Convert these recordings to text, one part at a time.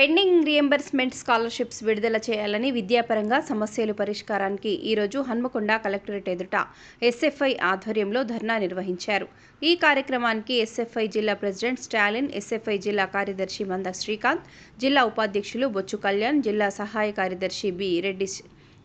Pending reimbursement scholarships విడుదల చేయాలని విద్యాపరంగా సమస్యలు పరిష్కారానికి ఈరోజు హన్మకొండ కలెక్టరేట్ ఎదుట ఎస్ఎఫ్ఐ ఆధ్వర్యంలో ధర్నా నిర్వహించారు. ఈ కార్యక్రమానికి ఎస్ఎఫ్ఐ జిల్లా ప్రెసిడెంట్ స్టాలిన్ ఎస్ఎఫ్ఐ జిల్లా కార్యదర్శి మంద శ్రీకాంత్ జిల్లా ఉపాధ్యక్షులు బొచ్చు కళ్యాణ్ జిల్లా సహాయ కార్యదర్శి బి రెడ్డి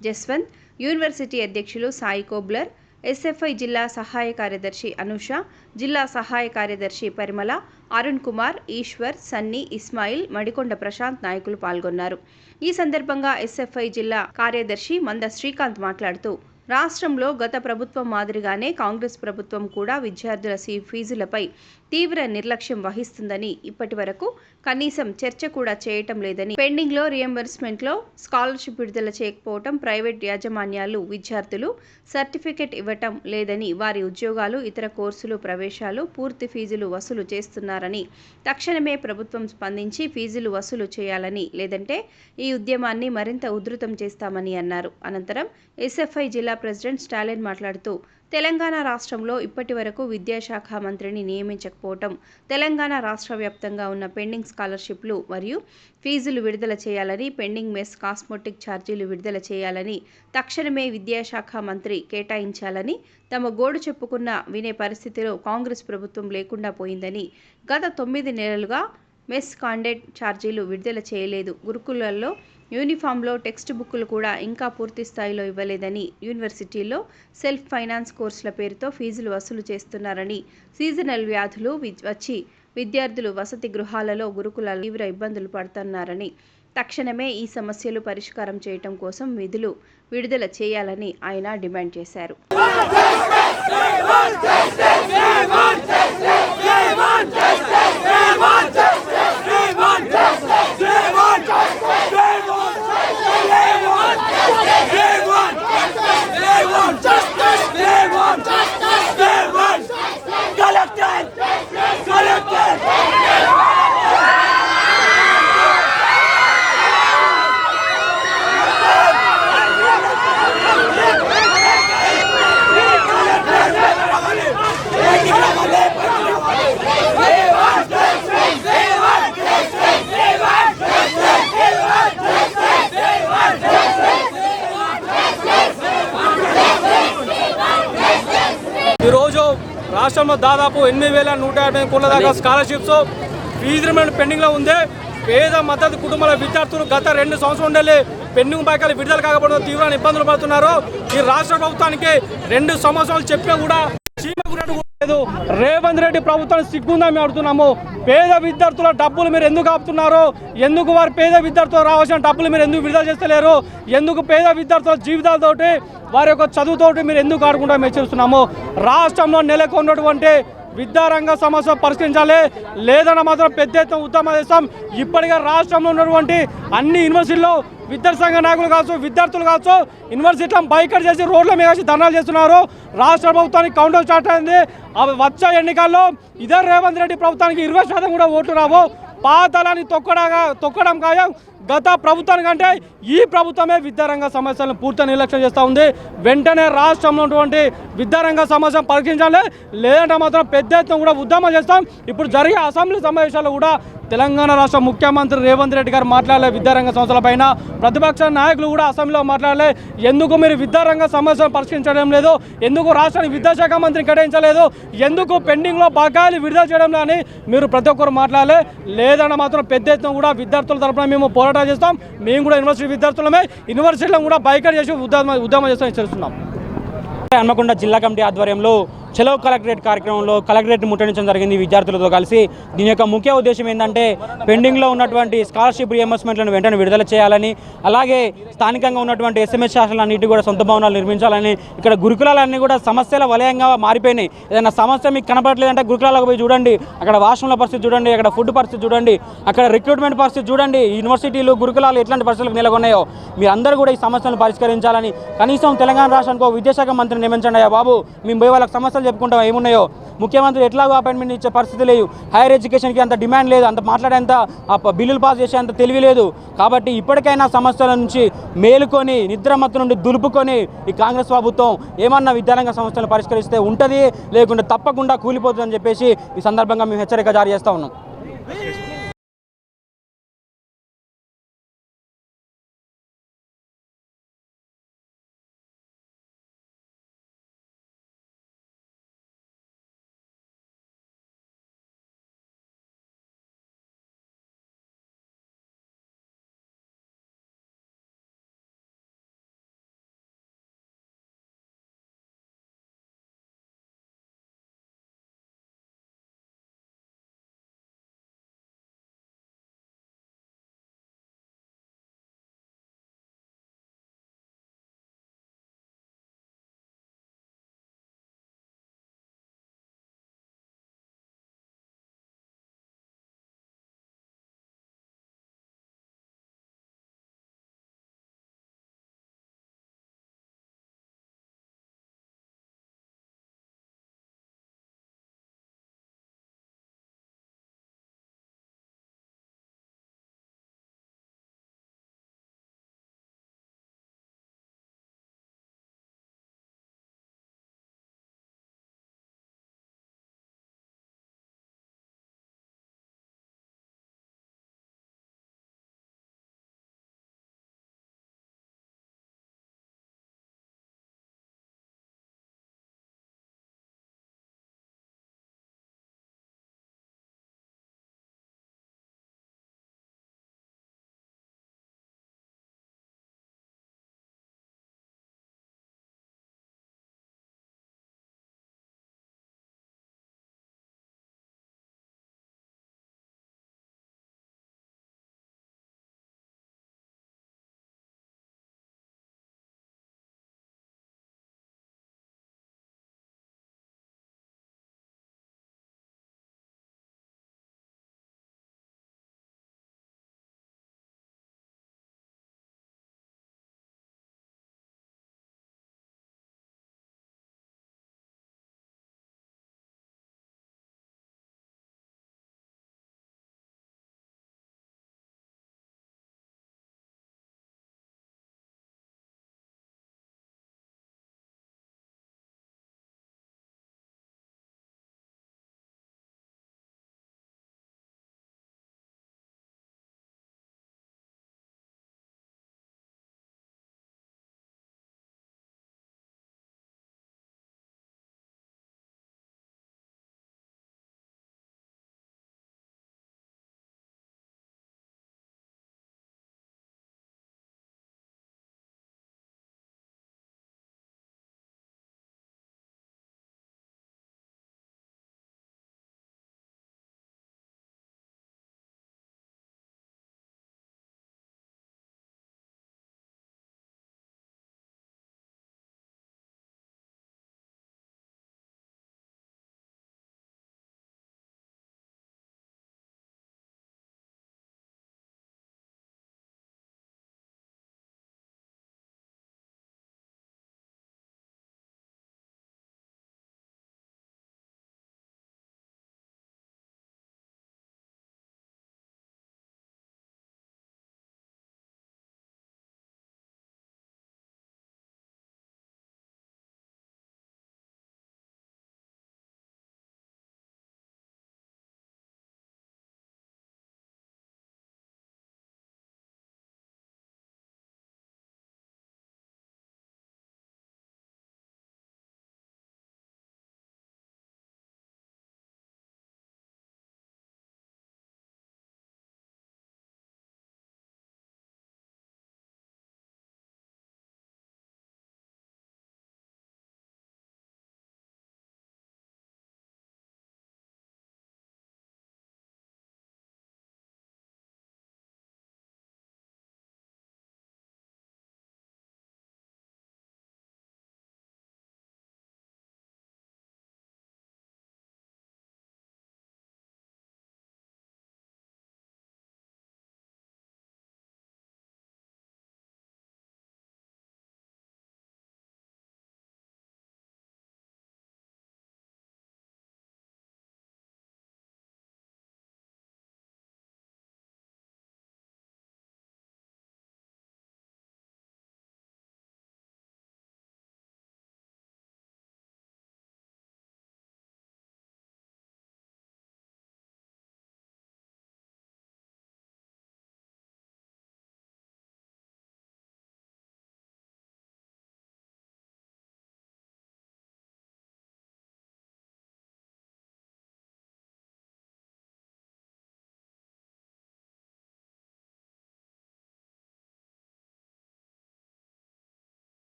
జస్వంత్ యూనివర్సిటీ అధ్యక్షులు సాయి కోబ్లర్ ఎస్ఎఫ్ఐ జిల్లా సహాయ కార్యదర్శి అనుష జిల్లా సహాయ కార్యదర్శి పరిమళ అరుణ్ కుమార్ ఈశ్వర్ సన్నీ ఇస్మాయిల్ మడికొండ ప్రశాంత్ నాయకులు పాల్గొన్నారు. ఈ సందర్భంగా ఎస్ఎఫ్ఐ జిల్లా కార్యదర్శి మంద శ్రీకాంత్ మాట్లాడుతూ రాష్ట్రంలో గత ప్రభుత్వం మాదిరిగానే కాంగ్రెస్ ప్రభుత్వం కూడా విద్యార్థుల సీ ఫీజులపై తీవ్ర నిర్లక్ష్యం వహిస్తుందని ఇప్పటి వరకు కనీసం చర్చ కూడా చేయటం లేదని పెండింగ్లో రియంబర్స్మెంట్లో స్కాలర్షిప్ విడుదల చేయకపోవటం ప్రైవేట్ యాజమాన్యాలు విద్యార్థులు సర్టిఫికెట్ ఇవ్వటం లేదని వారి ఉద్యోగాలు ఇతర కోర్సులు ప్రవేశాలు పూర్తి ఫీజులు వసూలు చేస్తున్నారని తక్షణమే ప్రభుత్వం స్పందించి ఫీజులు వసూలు చేయాలని లేదంటే ఈ ఉద్యమాన్ని మరింత ఉధృతం చేస్తామని అన్నారు. అనంతరం ఎస్ఎఫ్ఐ జిల్లా ప్రెసిడెంట్ స్టాలిన్ మాట్లాడుతూ తెలంగాణ రాష్ట్రంలో ఇప్పటి వరకు విద్యాశాఖ మంత్రిని నియమించకపోవటం తెలంగాణ రాష్ట్ర వ్యాప్తంగా ఉన్న పెండింగ్ స్కాలర్షిప్లు మరియు ఫీజులు విడుదల చేయాలని పెండింగ్ మెస్ కాస్మోటిక్ ఛార్జీలు విడుదల చేయాలని తక్షణమే విద్యాశాఖ మంత్రి కేటాయించాలని తమ గోడు చెప్పుకున్న వినే పరిస్థితిలో కాంగ్రెస్ ప్రభుత్వం లేకుండా పోయిందని గత తొమ్మిది నెలలుగా మెస్ కాండెట్ ఛార్జీలు విడుదల చేయలేదు. గురుకులాల్లో యూనిఫామ్లో టెక్స్ట్ బుక్కులు కూడా ఇంకా పూర్తి స్థాయిలో ఇవ్వలేదని యూనివర్సిటీలో సెల్ఫ్ ఫైనాన్స్ కోర్సుల పేరుతో ఫీజులు వసూలు చేస్తున్నారని సీజనల్ వ్యాధులు వచ్చి విద్యార్థులు వసతి గృహాలలో గురుకులాలు తీవ్ర ఇబ్బందులు పడుతున్నారని తక్షణమే ఈ సమస్యలు పరిష్కారం చేయటం కోసం విధులు విడుదల చేయాలని ఆయన డిమాండ్ చేశారు రాష్ట్రంలో దాదాపు ఎనిమిది వేల నూట యాభై కోట్ల దాకా స్కాలర్షిప్స్ ఫీజు రిమెంట్ పెండింగ్లో ఉంది. పేద మద్దతు కుటుంబాల విద్యార్థులు గత రెండు సంవత్సరం ఉండాలి పెండింగ్ బైకాలు విడుదల కాకపోవడం తీవ్రమైన ఇబ్బందులు పడుతున్నారు. ఈ రాష్ట్ర ప్రభుత్వానికి రెండు సంవత్సరాలు చెప్పినా కూడా లేదు రేవంత్ రెడ్డి ప్రభుత్వం సిగ్గుందా మేము అడుగుతున్నాము. పేద విద్యార్థుల డబ్బులు మీరు ఎందుకు ఆపుతున్నారు ఎందుకు వారు పేద విద్యార్థులు రావాల్సిన డబ్బులు మీరు ఎందుకు విడుదల చేస్తలేరు ఎందుకు పేద విద్యార్థుల జీవితాలతోటి వారి యొక్క చదువుతోటి మీరు ఎందుకు ఆడుకుంటా మేము చూస్తున్నాము రాష్ట్రంలో నెలకొన్నటువంటి విద్యారంగ సమస్య పరిష్కరించాలి. లేదన్న మాత్రం పెద్ద ఎత్తున ఉద్యమం చేస్తాం. ఇప్పటికే రాష్ట్రంలో ఉన్నటువంటి అన్ని యూనివర్సిటీల్లో విద్యార్థి సంఘ నాయకులు కావచ్చు విద్యార్థులు కావచ్చు యూనివర్సిటీలను బైకట్ చేసి రోడ్ల మీద వేసి ధర్నాలు చేస్తున్నారు. రాష్ట్ర ప్రభుత్వానికి కౌంటర్ స్టార్ట్ అయింది. అవి వచ్చే ఎన్నికల్లో ఇదే రేవంత్ రెడ్డి ప్రభుత్వానికి ఇరవై శాతం కూడా ఓట్లు రావు. పాతలని తొక్కడగా తొక్కడం ఖాయం. గత ప్రభుత్వానికంటే ఈ ప్రభుత్వమే విద్యారంగ సమస్యలను పూర్తిగా నిర్లక్ష్యం చేస్తూ ఉంది. వెంటనే రాష్ట్రంలో ఉన్నటువంటి విద్యారంగ సమస్యను పరిష్కరించాలి లేదంటే మాత్రం పెద్ద ఎత్తున కూడా ఉద్యమం చేస్తాం. ఇప్పుడు జరిగే అసెంబ్లీ సమావేశాల్లో కూడా తెలంగాణ రాష్ట్ర ముఖ్యమంత్రి రేవంత్ రెడ్డి గారు మాట్లాడలే విద్యారంగ సంస్థల పైన. ప్రతిపక్ష నాయకులు కూడా అసెంబ్లీలో మాట్లాడలే. ఎందుకు మీరు విద్యారంగ సమస్యను పరిష్కరించడం లేదు? ఎందుకు రాష్ట్రానికి విద్యాశాఖ మంత్రిని కేటాయించలేదు? ఎందుకు పెండింగ్లో బకాయిలు విడుదల చేయడం అని మీరు ప్రతి ఒక్కరు మాట్లాడాలి. లేదన్న మాత్రం పెద్ద ఎత్తున కూడా విద్యార్థుల తరపున మేము పోరాటం చేస్తాం. మేము కూడా యూనివర్సిటీ విద్యార్థులమే. యూనివర్సిటీలో కూడా బైకట్ చేసి ఉద్యమం ఉద్యమం చేస్తామని తెలుస్తున్నాం హన్మకొండ జిల్లా కమిటీ ఆధ్వర్యంలో చలో కలెక్టరేట్ కార్యక్రమంలో కలెక్టరేట్ ముట్టడించడం జరిగింది విద్యార్థులతో కలిసి. దీని యొక్క ముఖ్య ఉద్దేశం ఏంటంటే పెండింగ్లో ఉన్నటువంటి స్కాలర్షిప్ రియంబర్స్మెంట్లను వెంటనే విడుదల చేయాలని అలాగే స్థానికంగా ఉన్నటువంటి ఎస్ఎంఎస్ శాఖలన్నిటి కూడా సొంత భవనాలు నిర్మించాలని ఇక్కడ గురుకులాలన్నీ కూడా సమస్యల వలయంగా మారిపోయినాయి. ఏదైనా సమస్య మీకు కనపడలేదంటే గురుకులాలకు పోయి చూడండి. అక్కడ వాష్రూమ్ల పరిస్థితి చూడండి అక్కడ ఫుడ్ పరిస్థితి చూడండి అక్కడ రిక్రూట్మెంట్ పరిస్థితి చూడండి. యూనివర్సిటీలు గురుకులాలు ఎట్లాంటి పరిస్థితులకు నెలకొన్నాయో మీరందరూ కూడా ఈ సమస్యలను పరిష్కరించాలని కనీసం తెలంగాణ రాష్ట్రానికి విద్యాశాఖ మంత్రిని నియమించండి అయ్యా బాబు. మేము పోయి వాళ్ళకి సమస్య సమస్యలు చెప్పుకుంటాం ఏమున్నాయో. ముఖ్యమంత్రి ఎట్లాగో అపాయింట్మెంట్ ఇచ్చే పరిస్థితి లేదు. హైయర్ ఎడ్యుకేషన్కి అంత డిమాండ్ లేదు అంత మాట్లాడేంత ఆ బిల్లులు పాస్ చేసేంత తెలివి లేదు. కాబట్టి ఇప్పటికైనా సమస్యల నుంచి మేలుకొని నిద్రమత్తు నుండి దులుపుకొని ఈ కాంగ్రెస్ ప్రభుత్వం ఏమన్నా విద్యారంగ సమస్యలను పరిష్కరిస్తే ఉంటుంది లేకుంటే తప్పకుండా కూలిపోతుందని చెప్పేసి ఈ సందర్భంగా మేము హెచ్చరిక జారీ చేస్తా ఉన్నాం.